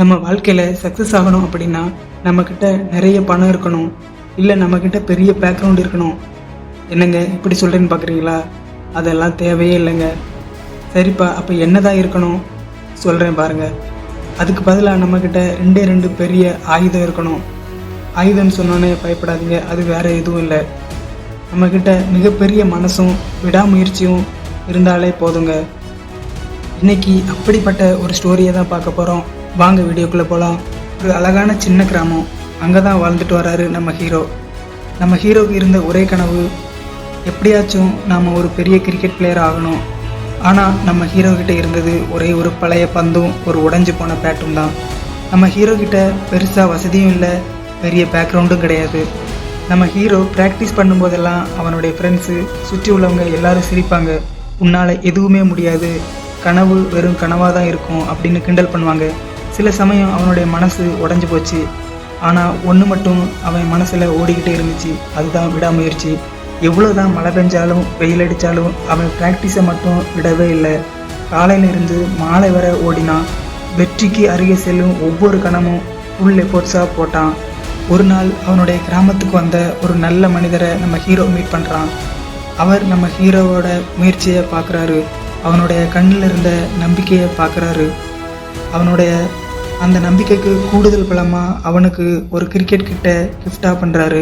நம்ம வாழ்க்கையில் சக்ஸஸ் ஆகணும் அப்படின்னா நம்மக்கிட்ட நிறைய பணம் இருக்கணும். இல்லை நம்மக்கிட்ட பெரிய பேக்ரவுண்ட் இருக்கணும். என்னங்க இப்படி சொல்கிறேன்னு பார்க்குறீங்களா அதெல்லாம் தேவையே இல்லைங்க. சரிப்பா அப்போ என்னதான் இருக்கணும்? சொல்கிறேன் பாருங்கள் அதுக்கு பதிலாக நம்மக்கிட்ட ரெண்டே ரெண்டு பெரிய ஆயுதம் இருக்கணும். ஆயுதம்னு சொன்னோன்னே பயப்படாதீங்க அது வேறு எதுவும் இல்லை. நம்மக்கிட்ட மிகப்பெரிய மனசும் விடாமுயற்சியும் இருந்தாலே போதுங்க. இன்னைக்கு அப்படிப்பட்ட ஒரு ஸ்டோரியை தான் பார்க்க போகிறோம் வாங்க வீடியோக்குள்ளே போகலாம் ஒரு அழகான சின்ன கிராமம். அங்கே தான் வாழ்ந்துட்டு வராரு நம்ம ஹீரோ. நம்ம ஹீரோவுக்கு இருந்த ஒரே கனவு எப்படியாச்சும் நாம் ஒரு பெரிய கிரிக்கெட் பிளேயர் ஆகணும். ஆனால் நம்ம ஹீரோ கிட்ட இருந்தது ஒரே ஒரு பழைய பந்தும் ஒரு உடஞ்சி போன பேட்டும் தான். நம்ம ஹீரோ கிட்ட பெருசாக வசதியும் இல்லை பெரிய பேக்ரவுண்டும் கிடையாது. நம்ம ஹீரோ ப்ராக்டிஸ் பண்ணும்போதெல்லாம் அவனுடைய ஃப்ரெண்ட்ஸு சுற்றி உள்ளவங்க எல்லாரும் சிரிப்பாங்க. உன்னால் எதுவுமே முடியாது. கனவு வெறும் கனவாக தான் இருக்கும் அப்படின்னு கிண்டல் பண்ணுவாங்க. சில சமயம் அவனுடைய மனசு உடஞ்சி போச்சு. ஆனால் ஒன்று மட்டும் அவன் மனசில் ஓடிக்கிட்டே இருந்துச்சு. அதுதான் விடாமுயற்சி. எவ்வளோ தான் மழை பெஞ்சாலும் வெயில் அடித்தாலும் அவன் ப்ராக்டிஸை மட்டும் விடவே இல்லை. காலையில இருந்து மாலை வரை ஓடினான் வெற்றிக்கு அருகே செல்லும் ஒவ்வொரு கணமும் ஃபுல் எஃபோர்ட்ஸாக போட்டான். ஒரு நாள் அவனுடைய கிராமத்துக்கு வந்த ஒரு நல்ல மனிதரை நம்ம ஹீரோ மீட் பண்ணுறான் அவர் நம்ம ஹீரோவோட முயற்சியை பார்க்குறாரு. அவனுடைய கண்ணில் இருந்த நம்பிக்கையை பார்க்குறாரு. அவனுடைய அந்த நம்பிக்கைக்கு கூடுதல் பலமாக அவனுக்கு ஒரு கிரிக்கெட் கிட்ட கிஃப்டாக பண்ணுறாரு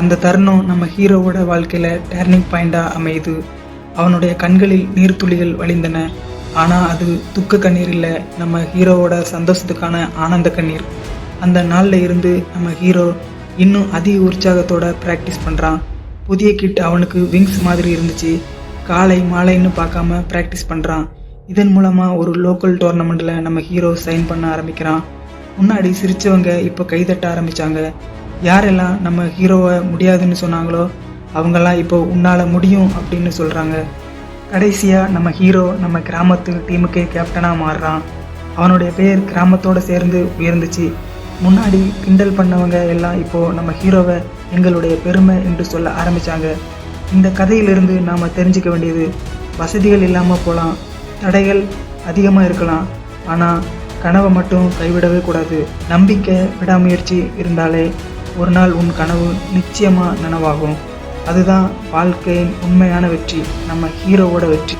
அந்த தருணம் நம்ம ஹீரோவோட வாழ்க்கையில் டேர்னிங் பாயிண்டாக அமையுது. அவனுடைய கண்களில் நீர்த்துளிகள் வழிந்தன. ஆனால் அது துக்க கண்ணீர் இல்லை நம்ம ஹீரோவோட சந்தோஷத்துக்கான ஆனந்த கண்ணீர். அந்த நாளில் இருந்து நம்ம ஹீரோ இன்னும் அதிக உற்சாகத்தோட ப்ராக்டிஸ் பண்ணுறான் புதிய கிட் அவனுக்கு விங்ஸ் மாதிரி இருந்துச்சு. காலை மாலைன்னு பார்க்காம ப்ராக்டிஸ் பண்ணுறான் இதன் மூலமாக ஒரு லோக்கல் டோர்னமெண்ட்டில் நம்ம ஹீரோ சைன் பண்ண ஆரம்பிக்கிறான். முன்னாடி சிரித்தவங்க இப்போ கைதட்ட ஆரம்பித்தாங்க யாரெல்லாம் நம்ம ஹீரோவை முடியாதுன்னு சொன்னாங்களோ அவங்கெல்லாம் இப்போ உன்னால் முடியும் அப்படின்னு சொல்கிறாங்க கடைசியாக நம்ம ஹீரோ நம்ம கிராமத்து டீமுக்கே கேப்டனாக மாறுறான். அவனுடைய பேர் கிராமத்தோடு சேர்ந்து உயர்ந்துச்சு. முன்னாடி கிண்டல் பண்ணவங்க எல்லாம் இப்போது நம்ம ஹீரோவை எங்களுடைய பெருமை என்று சொல்ல ஆரம்பித்தாங்க இந்த கதையிலிருந்து நாம் தெரிஞ்சுக்க வேண்டியது வசதிகள் இல்லாமல் போகலாம் தடைகள் அதிகமாக இருக்கலாம். ஆனால் கனவை மட்டும் கைவிடவே கூடாது. நம்பிக்கை விடாமுயற்சி இருந்தாலே ஒரு நாள் உன் கனவு நிச்சயமாக நனவாகும். அதுதான் வாழ்க்கையின் உண்மையான வெற்றி. நம்ம ஹீரோவோட வெற்றி.